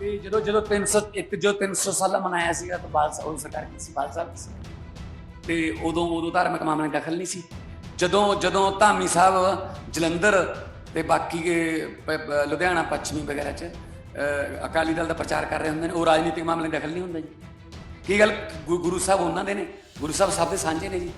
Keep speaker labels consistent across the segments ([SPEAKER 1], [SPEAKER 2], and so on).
[SPEAKER 1] ਤੇ ਜਦੋਂ ਜਦੋਂ 300 ਇੱਕ ਜੋ 300 ਸਾਲਾ ਮਨਾਇਆ ਸੀਗਾ ਤਾਂ ਬਾਲ ਸਾਹਿਬ ਉਹ ਸਰਕਾਰ ਕੀ ਸੀ, ਬਾਲ ਸਾਹਿਬ ਦੀ ਸੀ। ਤੇ ਉਦੋਂ ਉਦੋਂ ਧਾਰਮਿਕ ਮਾਮਲੇ ਦਖਲ ਨਹੀਂ ਸੀ। ਜਦੋਂ ਜਦੋਂ ਧਾਮੀ ਸਾਹਿਬ, ਜਲੰਧਰ ਤੇ ਬਾਕੀ ਲੁਧਿਆਣਾ ਪੱਛਮੀ ਵਗੈਰਾ 'ਚ ਅਕਾਲੀ ਦਲ ਦਾ ਪ੍ਰਚਾਰ ਕਰ ਰਹੇ ਹੁੰਦੇ ਨੇ, ਉਹ ਰਾਜਨੀਤਿਕ ਮਾਮਲੇ ਦਖਲ ਨਹੀਂ ਹੁੰਦਾ ਜੀ। ਕੀ ਗੱਲ ਗੁ- ਗੁਰੂ ਸਾਹਿਬ ਉਹਨਾਂ ਦੇ ਨੇ? ਗੁਰੂ ਸਾਹਿਬ ਸਭ ਦੇ ਸਾਂਝੇ ਨੇ ਜੀ।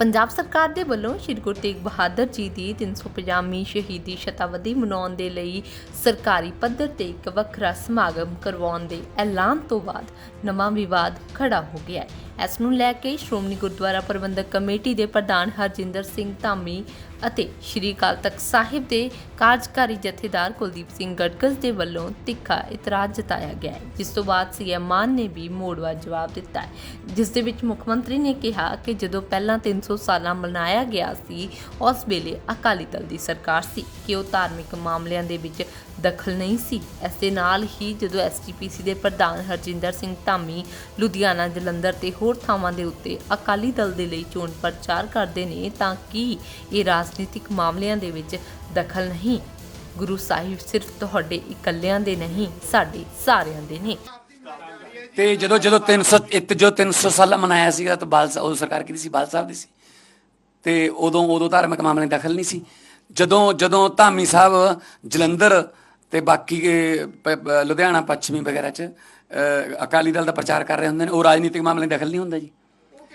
[SPEAKER 2] ਪੰਜਾਬ ਸਰਕਾਰ ਦੇ ਵੱਲੋਂ ਸ਼੍ਰੀ ਗੁਰੂ ਤੇਗ ਬਹਾਦਰ ਜੀ ਦੀ 350ਵੀਂ ਸ਼ਹੀਦੀ ਸ਼ਤਾਬਦੀ ਮਨਾਉਣ ਦੇ ਲਈ ਸਰਕਾਰੀ ਪੱਧਰ ਤੇ ਇੱਕ ਵੱਖਰਾ ਸਮਾਗਮ ਕਰਵਾਉਣ ਦੇ ਐਲਾਨ ਤੋਂ ਬਾਅਦ ਨਵਾਂ ਵਿਵਾਦ ਖੜਾ ਹੋ ਗਿਆ ਹੈ। ਇਸ ਨੂੰ ਲੈ ਕੇ ਸ਼੍ਰੋਮਣੀ ਗੁਰਦੁਆਰਾ ਪ੍ਰਬੰਧਕ ਕਮੇਟੀ ਦੇ ਪ੍ਰਧਾਨ ਹਰਜਿੰਦਰ ਸਿੰਘ ਧਾਮੀ ਅਤੇ ਸ਼੍ਰੀ ਅਕਾਲ ਤਖਤ ਸਾਹਿਬ ਦੇ ਕਾਰਜਕਾਰੀ ਜਥੇਦਾਰ ਕੁਲਦੀਪ ਸਿੰਘ ਗੜਗਸ ਦੇ ਵੱਲੋਂ ਤਿੱਖਾ ਇਤਰਾਜ਼ ਜਤਾਇਆ ਗਿਆ ਹੈ। ਜਿਸ ਤੋਂ ਬਾਅਦ ਸੀਐਮ ਮਾਨ ਨੇ ਵੀ ਮੋੜਵਾ ਜਵਾਬ ਦਿੱਤਾ ਹੈ। ਜਿਸ ਦੇ ਵਿੱਚ ਮੁੱਖ ਮੰਤਰੀ ਨੇ ਕਿਹਾ ਕਿ ਜਦੋਂ ਪਹਿਲਾਂ 300 ਸਾਲਾਂ ਮਨਾਇਆ ਗਿਆ ਸੀ, ਉਸ ਵੇਲੇ ਅਕਾਲੀ ਦਲ ਦੀ ਸਰਕਾਰ ਸੀ ਕਿ ਉਹ ਧਾਰਮਿਕ ਮਾਮਲਿਆਂ ਦੇ ਵਿੱਚ ਦਖਲ ਨਹੀਂ ਸੀ। ਇਸ ਦੇ ਨਾਲ ਹੀ ਜਦੋਂ ਐਸਟੀਪੀਸੀ ਦੇ ਪ੍ਰਧਾਨ ਹਰਜਿੰਦਰ ਸਿੰਘ ਧਾਮੀ ਲੁਧਿਆਣਾ, ਜਲੰਧਰ ਤੇ ਹੋਰ ਥਾਵਾਂ ਦੇ ਉੱਤੇ ਅਕਾਲੀ ਦਲ ਦੇ ਲਈ ਚੋਣ ਪ੍ਰਚਾਰ ਕਰਦੇ ਨੇ ਤਾਂ ਕੀ ਇਹ ਰਾਜਨੀਤਿਕ ਮਾਮਲਿਆਂ ਦੇ ਵਿੱਚ ਦਖਲ ਨਹੀਂ? ਗੁਰੂ ਸਾਹਿਬ ਸਿਰਫ ਤੁਹਾਡੇ ਇਕੱਲਿਆਂ ਦੇ ਨਹੀਂ, ਸਾਡੇ ਸਾਰਿਆਂ ਦੇ ਨੇ।
[SPEAKER 1] ਤੇ ਜਦੋਂ ਜਦੋਂ 300 ਇੱਕ ਜੋ 300 ਸਾਲਾ ਮਨਾਇਆ ਸੀਗਾ ਤਾਂ ਬਾਲ ਉਹ ਸਰਕਾਰ ਕੀ ਸੀ? ਬਾਲ ਸਾਹਿਬ ਦੀ ਸੀ। ਤੇ ਉਦੋਂ ਉਦੋਂ ਧਾਰਮਿਕ ਮਾਮਲੇ ਦਖਲ ਨਹੀਂ ਸੀ। ਜਦੋਂ ਜਦੋਂ ਧਾਮੀ ਸਾਹਿਬ ਜਲੰਧਰ ਤੇ ਬਾਕੀ ਲੁਧਿਆਣਾ ਪੱਛਮੀ ਵਗੈਰਾ 'ਚ ਅਕਾਲੀ ਦਲ ਦਾ ਪ੍ਰਚਾਰ ਕਰ ਰਹੇ ਹੁੰਦੇ ਨੇ ਉਹ ਰਾਜਨੀਤਿਕ ਮਾਮਲੇ ਦਖਲ ਨਹੀਂ ਹੁੰਦਾ ਜੀ।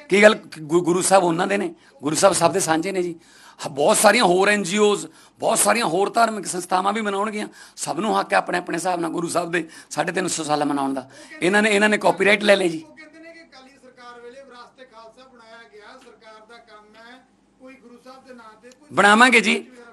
[SPEAKER 1] ਕੀ ਗੱਲ ਗੁਰੂ ਸਾਹਿਬ ਉਹਨਾਂ ਦੇ ਨੇ? ਗੁਰੂ ਸਾਹਿਬ ਸਭ ਦੇ ਸਾਂਝੇ ਨੇ ਜੀ। ਬਹੁਤ ਸਾਰੀਆਂ ਹੋਰ ਐਨਜੀਓਜ਼ ਬਹੁਤ ਸਾਰੀਆਂ ਹੋਰ ਧਾਰਮਿਕ ਸੰਸਥਾਵਾਂ ਵੀ ਮਨਾਉਣਗੀਆਂ। ਸਭ ਨੂੰ ਹੱਕ ਹੈ ਆਪਣੇ ਆਪਣੇ ਹਿਸਾਬ ਨਾਲ ਗੁਰੂ ਸਾਹਿਬ ਦੇ 350 ਸਾਲ ਮਨਾਉਣ ਦਾ। ਇਹਨਾਂ ਨੇ ਇਹਨਾਂ ਨੇ ਕਾਪੀਰਾਈਟ ਲੈ ਲਏ ਜੀ। ਬਣਾਵਾਂਗੇ ਜੀ।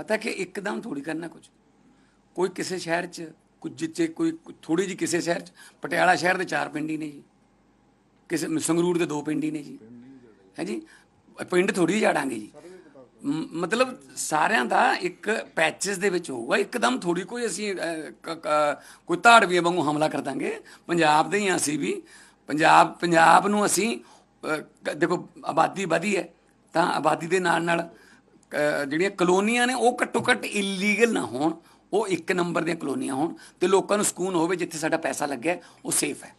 [SPEAKER 1] ਪਤਾ ਕਿ ਇੱਕਦਮ ਥੋੜੀ ਕਰਨਾ ਕੁਝ ਕੋਈ ਕਿਸੇ ਸ਼ਹਿਰ 'ਚ ਕੁਝ ਜਿੱਥੇ ਕੋਈ ਥੋੜੀ ਜੀ ਕਿਸੇ ਸ਼ਹਿਰ 'ਚ, ਪਟਿਆਲਾ ਸ਼ਹਿਰ ਦੇ ਚਾਰ ਪਿੰਡ ਹੀ ਨੇ ਜੀ। ਕਿਸੇ ਸੰਗਰੂਰ ਦੇ ਦੋ ਪਿੰਡ ਹੀ ਨੇ ਜੀ। ਹੈ ਜੀ? ਪਿੰਡ ਥੋੜੀ ਜਾੜਾਂਗੇ ਜੀ। ਮ- ਮਤਲਬ ਸਾਰਿਆਂ ਦਾ ਇੱਕ ਪੈਚਸ ਦੇ ਵਿੱਚ ਹੋਊਗਾ। ਇੱਕਦਮ ਥੋੜੀ ਕੋਈ ਅਸੀਂ ਕੋਈ ਧਾੜਵੀਆਂ ਵਾਂਗੂ ਹਮਲਾ ਕਰ ਦਾਂਗੇ। ਪੰਜਾਬ ਦੇ ਹੀ ਅਸੀਂ ਵੀ। ਪੰਜਾਬ ਪੰਜਾਬ ਨੂੰ ਅਸੀਂ ਦੇਖੋ ਆਬਾਦੀ ਵਧੀ ਹੈ, ਤਾਂ ਆਬਾਦੀ ਦੇ ਨਾਲ ਨਾਲ ਜਿਹੜੀਆਂ ਕਲੋਨੀਆਂ ਨੇ, ਉਹ ਘੱਟੋ ਘੱਟ ਇਲੀਗਲ ਨਾ ਹੋਣ। ਉਹ ਇੱਕ ਨੰਬਰ ਦੀਆਂ ਕਲੋਨੀਆਂ ਹੋਣ ਤੇ ਲੋਕਾਂ ਨੂੰ ਸਕੂਨ ਹੋਵੇ ਜਿੱਥੇ ਸਾਡਾ ਪੈਸਾ ਲੱਗਿਆ, ਉਹ ਸੇਫ ਹੈ।